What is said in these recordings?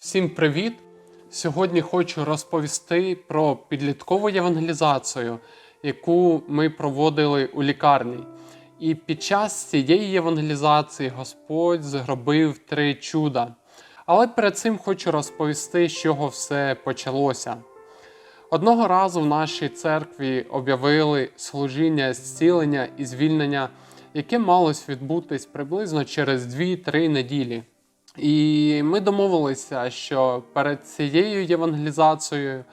Всім привіт! Сьогодні хочу розповісти про підліткову євангелізацію, яку ми проводили у лікарні. І під час цієї євангелізації Господь зробив три чуда. Але перед цим хочу розповісти, з чого все почалося. Одного разу в нашій церкві об'явили служіння зцілення і звільнення, яке малось відбутись приблизно через 2-3 неділі. І ми домовилися, що перед цією євангелізацією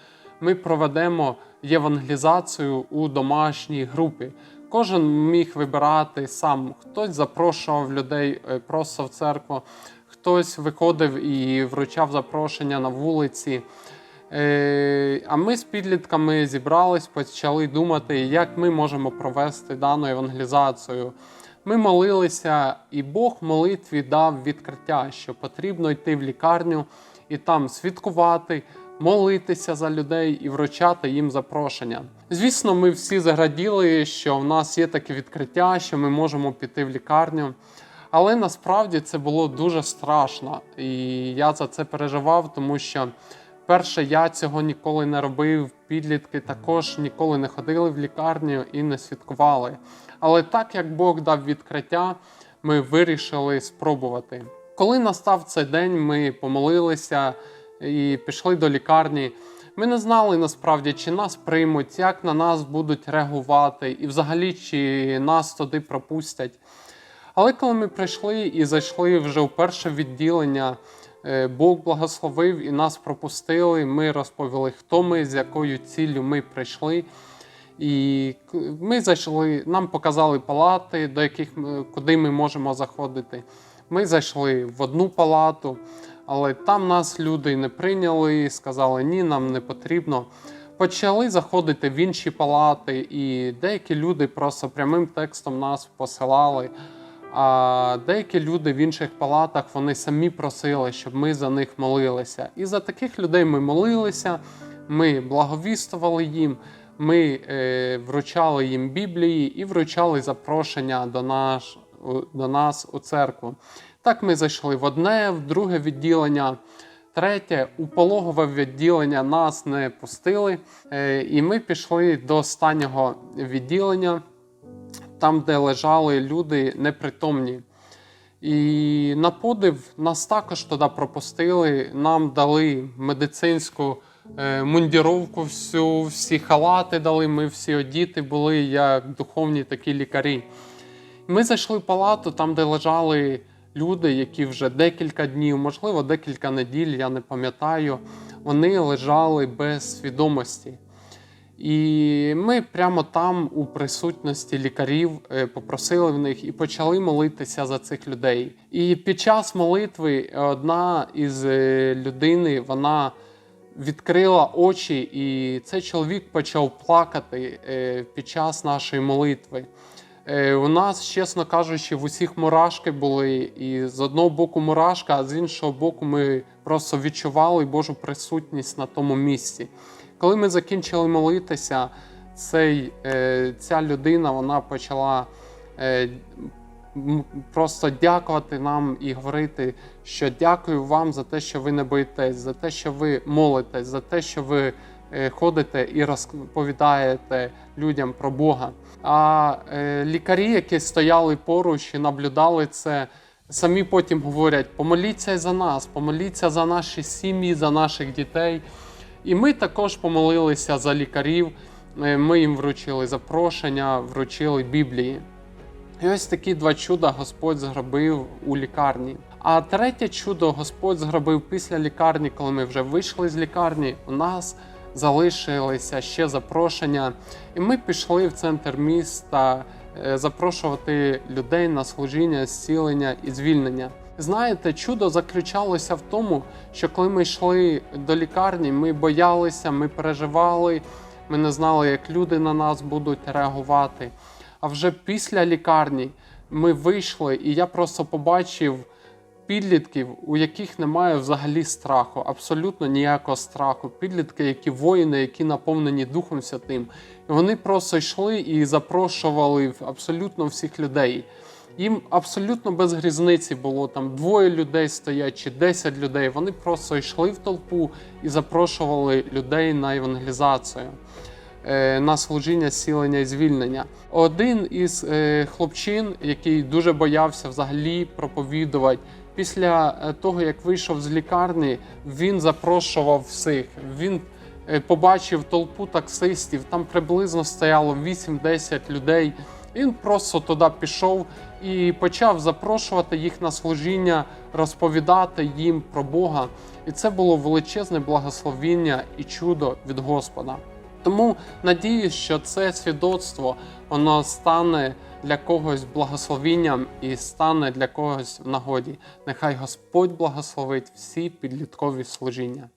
ми проведемо євангелізацію у домашній групі. Кожен міг вибирати сам. Хтось запрошував людей е, просто в церкву, хтось виходив і вручав запрошення на вулиці. Е, А ми з підлітками зібрались, почали думати, як ми можемо провести дану евангелізацію. Ми молилися, і Бог молитві дав відкриття, що потрібно йти в лікарню і там свідкувати, молитися за людей і вручати їм запрошення. Звісно, ми всі заграділи, що в нас є таке відкриття, що ми можемо піти в лікарню. Але насправді це було дуже страшно, і я за це переживав, тому що перше, я цього ніколи не робив. Підлітки також ніколи не ходили в лікарню і не святкували. Але так як Бог дав відкриття, ми вирішили спробувати. Коли настав цей день, ми помолилися і пішли до лікарні. Ми не знали насправді, чи нас приймуть, як на нас будуть реагувати, і взагалі чи нас туди пропустять. Але коли ми прийшли і зайшли вже в перше відділення, е, Бог благословив і нас пропустили. Ми розповіли, хто ми, з якою ціллю ми прийшли. І ми зайшли, нам показали палати, до яких ми- куди ми можемо заходити. Ми зайшли в одну палату, але там нас люди не прийняли, сказали, ні, нам не потрібно. Почали заходити в інші палати, і деякі люди просто прямим текстом нас посилали. А деякі люди в інших палатах вони самі просили, щоб ми за них молилися. І за таких людей ми молилися, ми благовістували їм, ми е, вручали їм Біблії і вручали запрошення до, наш, до нас у церкву. Так ми зайшли в одне, в друге відділення. Третє, у пологове відділення нас не пустили, е, і ми пішли до останнього відділення, там, де лежали люди непритомні. І на подив нас також туди пропустили. Нам дали медицинську мундіровку, всю, всі халати дали. Ми всі одіти були як духовні такі лікарі. Ми зайшли в палату, там, де лежали люди, які вже декілька днів, можливо, декілька неділь, я не пам'ятаю, вони лежали без свідомості. І ми прямо там, у присутності лікарів, е, попросили в них і почали молитися за цих людей. І під час молитви одна із е, людини вона відкрила очі, і цей чоловік почав плакати е, під час нашої молитви. Е, У нас, чесно кажучи, в усіх мурашки були, і з одного боку мурашка, а з іншого боку, ми просто відчували Божу присутність на тому місці. Коли ми закінчили молитися, цей, е, ця людина вона почала просто дякувати нам і говорити, що дякую вам за те, що ви не боїтесь, за те, що ви молитесь, за те, що ви е, ходите і розповідаєте людям про Бога. А е, лікарі, які стояли поруч і наблюдали це, самі потім говорять: помоліться за нас, помоліться за наші сім'ї, за наших дітей. І ми також помолилися за лікарів. Е, Ми їм вручили запрошення, вручили Біблії. І ось такі два чуда Господь зробив у лікарні. А третє чудо Господь зробив після лікарні, коли ми вже вийшли з лікарні. У нас залишилися ще запрошення, і ми пішли в центр міста е, запрошувати людей на служіння, зцілення і звільнення. Знаєте, чудо заключалося в тому, що коли ми йшли до лікарні, ми боялися, ми переживали, ми не знали, як люди на нас будуть реагувати. А вже після лікарні ми вийшли, і я просто побачив підлітків, у яких немає взагалі страху, абсолютно ніякого страху. Підлітки, які воїни, які наповнені Духом Святим. І вони просто йшли і запрошували абсолютно всіх людей. Їм абсолютно без різниці було там двоє людей стоять чи 10 людей. Вони просто йшли в толпу і запрошували людей на евангелізацію. Е, На служіння, зцілення і звільнення. Один із е, хлопчин, який дуже боявся взагалі проповідувати, після е, того, як вийшов з лікарні, він запрошував всіх. Він побачив толпу таксистів, там приблизно стояло 8-10 людей. Він просто туди пішов і почав запрошувати їх на служіння, розповідати їм про Бога. І це було величезне благословіння і чудо від Господа. Тому надіюсь, що це свідоцтво воно стане для когось благословінням і стане для когось в нагоді. Нехай Господь благословить всі підліткові служіння.